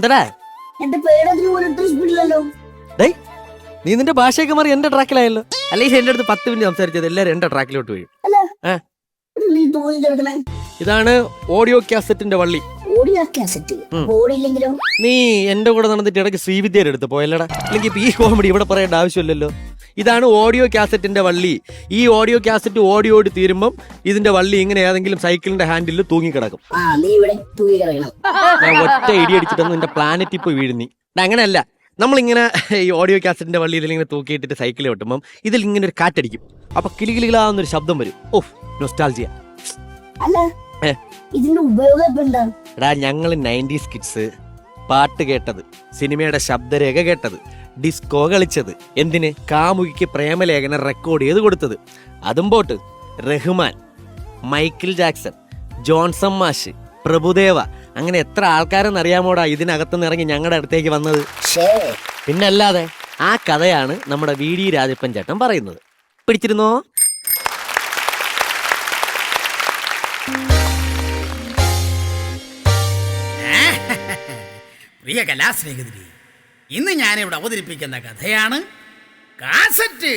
എന്തടാ എന്റെ പേരതിന് പോലും ഡേയ് നീ നിന്റെ ഭാഷയൊക്കെ മാറി എന്റെ ട്രാക്കിലായല്ലോ. അല്ലെങ്കിൽ എന്റെ അടുത്ത് പത്ത് മിനിറ്റ് സംസാരിച്ചത് എല്ലാരും എന്റെ ട്രാക്കിലോട്ട് വീഴും. അല്ല ഏ? നീ തോന്നി കിടക്കണേ ഇതാണ് ഓഡിയോ കാസറ്റിന്റെ വള്ളി. ഓടിയ കാസറ്റ് ബോഡി നീ എന്റെ കൂടെ നടന്നിട്ട് ഇടയ്ക്ക് ശ്രീവിദ്യയുടെ അടുത്ത് പോയല്ലടാ? അല്ലെങ്കിൽ ഈ കോമഡി ഇവിടെ പറയേണ്ട ആവശ്യമില്ലല്ലോ. ഇതാണ് ഓഡിയോ കാസറ്റിന്റെ വള്ളി. ഈ ഓഡിയോ കാസറ്റ് ഓഡിയോ ഓടി തീരുമ്പം ഇതിന്റെ വള്ളി ഇങ്ങനെ ഏതെങ്കിലും സൈക്കിളിന്റെ ഹാൻഡിൽ തൂങ്ങിക്കിടക്കും. ഞാൻ ഒറ്റ ഇടി അടിച്ചിട്ടൊന്നും നിന്റെ പ്ലാനറ്റ് ഇപ്പൊ വീഴുന്നി. അങ്ങനെയല്ല. നമ്മളിങ്ങനെ ഈ ഓഡിയോ കാസറ്റിന്റെ വള്ളിയിൽ ഇങ്ങനെ തൂക്കിയിട്ടിട്ട് സൈക്കിൾ ഓട്ടുമ്പം ഇതിൽ ഇങ്ങനെ ഒരു കാറ്റടിക്കും. അപ്പൊ കിളികിളികളാവുന്നൊരു ശബ്ദം വരും. ഓഹ് നൊസ്റ്റാൾജിയ അല്ല. ഇതിന്റെ ഉപയോഗം എന്താ? എടാ ഞങ്ങൾ നയന്റീസ് കിഡ്സ് പാട്ട് കേട്ടത് സിനിമയുടെ ശബ്ദരേഖ കേട്ടത് ഡിസ്കോ കളിച്ചത് എന്തിന് കാമുകിക്ക് പ്രേമലേഖനം റെക്കോർഡ് ചെയ്ത് കൊടുത്തത്. അതും പോട്ട് റഹ്മാൻ മൈക്കിൾ ജാക്സൺ ജോൺസൺ മാഷ് പ്രഭുദേവ അങ്ങനെ എത്ര ആൾക്കാരെന്ന് അറിയാമോടാ ഇതിനകത്തുനിന്ന് ഇറങ്ങി ഞങ്ങളുടെ അടുത്തേക്ക് വന്നത്. പിന്നല്ലാതെ ആ കഥയാണ് നമ്മുടെ വി ഡി രാജപ്പൻ ചേട്ടൻ പറയുന്നത്. പിടിച്ചിരുന്നോ? പ്രിയ കലാസ്നേഹിതരി ഇന്ന് ഞാനിവിടെ അവതരിപ്പിക്കുന്ന കഥയാണ് കാസറ്റ്.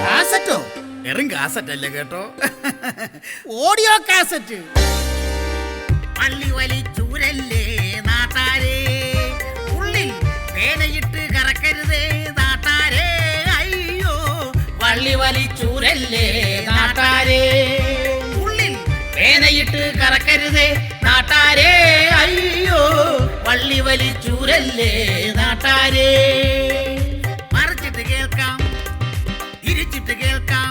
കാസറ്റോ? വെറും കാസറ്റ് അല്ലേ കേട്ടോ. Audio cassette. വലിച്ചൂരല്ലേ നാട്ടാരേ? ഉള്ളിൽ വേനയിട്ട് കറക്കരുതേ നാട്ടാരേ അയ്യോ പള്ളി വലിച്ചൂരല്ലേ നാട്ടാരേ? മറിച്ചിട്ട് കേൾക്കാം തിരിച്ചിട്ട് കേൾക്കാം.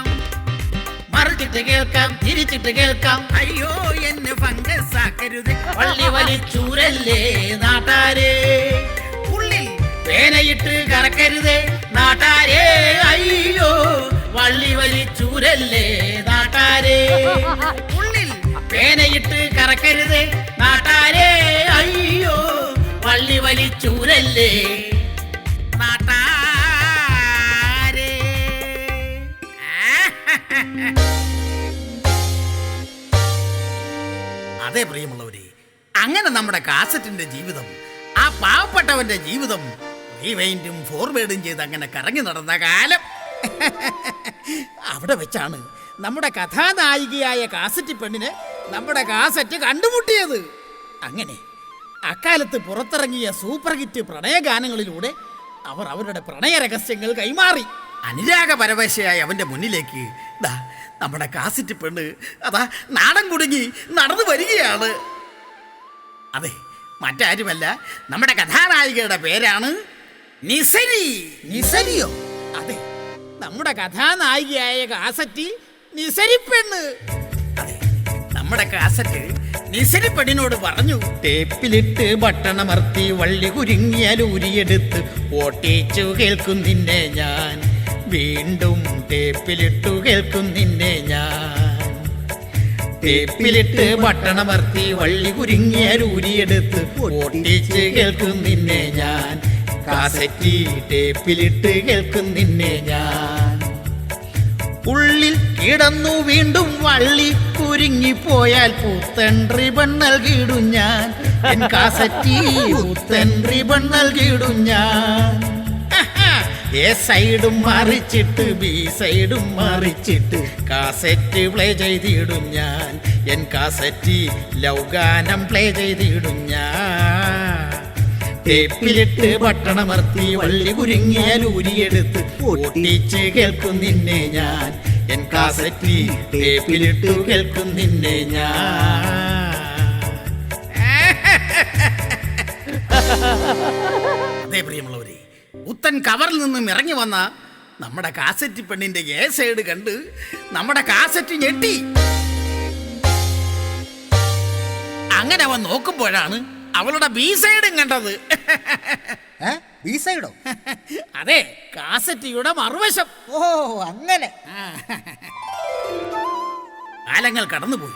മറിച്ചിട്ട് കേൾക്കാം തിരിച്ചിട്ട് കേൾക്കാം. അയ്യോ എന്നെ ഫംഗസ് ആക്കരുത്. പള്ളി വലിച്ചൂരല്ലേ നാട്ടാരേ? ഉള്ളിൽ പേനയിട്ട് കറക്കരുത് നാട്ടാരേ? അയ്യോ വള്ളി വലിച്ചൂരല്ലേ നാട്ടാരേ? പേനയിട്ട് കറക്കരുത്. നാട്ടാരേ അയ്യോ വള്ളി വലിച്ചൂരല്ലേ? അതെ പ്രിയമുള്ളവരെ അങ്ങനെ നമ്മുടെ കാസറ്റിന്റെ ജീവിതം ആ പാവപ്പെട്ടവന്റെ ജീവിതം റീവൈൻഡും ഫോർവേഡും ചെയ്ത് അങ്ങനെ കറങ്ങി നടന്ന കാലം. അവിടെ വെച്ചാണ് നമ്മുടെ കഥാനായികയായ കാസറ്റ് പെണ്ണിന് നമ്മുടെ കാസറ്റ് കണ്ടുമുട്ടിയത്. അങ്ങനെ അക്കാലത്ത് പുറത്തിറങ്ങിയ സൂപ്പർ ഹിറ്റ് പ്രണയഗാനങ്ങളിലൂടെ അവർ അവരുടെ പ്രണയ രഹസ്യങ്ങൾ കൈമാറി. അനുരാഗ പരവശയായി അവന്റെ മുന്നിലേക്ക് ദാ നമ്മുടെ കാസറ്റ് പെണ്ണ് അതാ നാടൻ കുടുങ്ങി നടന്നു വരികയാണ്. അതെ മറ്റാരുമല്ല നമ്മുടെ കഥാനായികയുടെ പേരാണ് നിസരി. നിസരിയോ? അതെ നമ്മുടെ കഥാനായികയായ കാസറ്റ് നിസരി പെണ്ണ് അതെ നമ്മുടെ കാസറ്റ് നിസിരി പെണ്ണിനോട് പറഞ്ഞു ടേപ്പിലിട്ട് ബട്ടണമർത്തി വള്ളി കുരുങ്ങിയാൽ ഉരിയെടുത്ത് ഓട്ടിച്ചു കേൾക്കും നിന്നെ ഞാൻ. വീണ്ടും ടേപ്പിലിട്ടു കേൾക്കും നിന്നെ ഞാൻ. ടേപ്പിലിട്ട് ബട്ടണമർത്തി വള്ളി കുരുങ്ങിയാൽ ഉരിയെടുത്ത് ഓട്ടിച്ച് കേൾക്കും നിന്നെ ഞാൻ. കാസറ്റി ടേപ്പിലിട്ട് കേൾക്കും നിന്നെ ഞാൻ. ഉള്ളിൽ കിടന്നു വീണ്ടും വള്ളി കുരുങ്ങി പോയാൽ പൂത്തൻ റിബൺ നൽകിയിടും ഞാൻ. എൻ കാസറ്റി പൂത്തൻ റിബൺ നൽകിയിടും ഞാൻ. സൈഡും മറിച്ചിട്ട് ബി സൈഡും മറിച്ചിട്ട് കാസറ്റ് പ്ലേ ചെയ്തിടും ഞാൻ. എൻ കാസറ്റി ലൗഗാനം പ്ലേ ചെയ്തിടും ഞാൻ. ടേപ്പിലിട്ട് പട്ടണമർത്തി വള്ളി കുരുങ്ങിയാൽ ഊരിയെടുത്ത് ഒട്ടിച്ച് കേൾക്കും നിന്നെ ഞാൻ. എൻ കാസറ്റി തേപ്പിലിട്ട് കേൾക്കും നിന്നെ ഞാൻ. അതേ പ്രിയമുള്ളവരെ പുത്തൻ കവറിൽ നിന്നും ഇറങ്ങി വന്ന നമ്മുടെ കാസറ്റ് പെണ്ണിന്റെ എ സൈഡ് കണ്ട് നമ്മുടെ കാസറ്റ് ഞെട്ടി. അങ്ങനെ അവൻ നോക്കുമ്പോഴാണ് അവളുടെ ബി സൈഡും കണ്ടത്. ബി സൈഡോ അതെ കാസറ്റിയുടെ മറുവശം. ഓ അങ്ങനെ. കാലങ്ങൾ കടന്നുപോയി.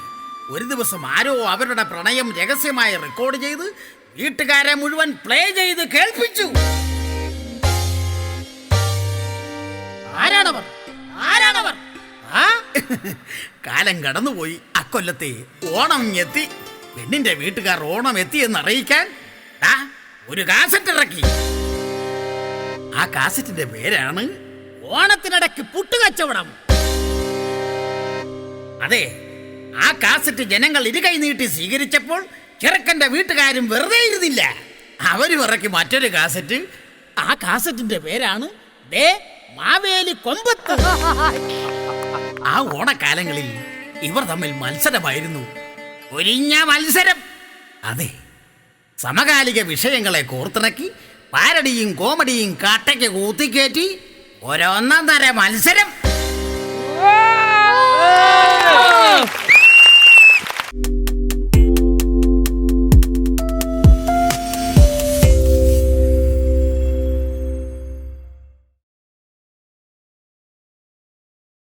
ഒരു ദിവസം ആരോ അവരുടെ പ്രണയം രഹസ്യമായി റെക്കോർഡ് ചെയ്ത് വീട്ടുകാരെ മുഴുവൻ പ്ലേ ചെയ്ത് കേൾപ്പിച്ചു. ആരാണവർ? ആരാണവർ? ആ? കാലം കടന്നുപോയി. അക്കൊല്ലത്തെ ഓണം എത്തി. പെണ്ണിന്റെ വീട്ടുകാർ ഓണം എത്തിയെന്ന് അറിയിക്കാൻ ഒരു കാസറ്റ് ഇറക്കി. ആ കാസറ്റിന്റെ പേരാണ് ഓണത്തിനിടയ്ക്ക് പുട്ടുകച്ചവടം. അതെ ആ കാസറ്റ് ജനങ്ങൾ ഇരുകൈ നീട്ടി സ്വീകരിച്ചപ്പോൾ ചെറുക്കന്റെ വീട്ടുകാരും വെറുതെ ഇരുന്നില്ല. അവരും ഇറക്കി മറ്റൊരു കാസറ്റ്. ആ കാസറ്റിന്റെ പേരാണ് ദേ മാവേലി കൊമ്പത്ത്. ആ ഓണക്കാലങ്ങളിൽ ഇവർ തമ്മിൽ മത്സരമായിരുന്നു. ഒരിഞ്ഞ മത്സരം. അതെ സമകാലിക വിഷയങ്ങളെ കോർത്തിണക്കി പാരടിയും കോമഡിയും കാട്ടയ്ക്ക് കൂത്തിക്കയറ്റി ഒരൊന്നാം തര മത്സരം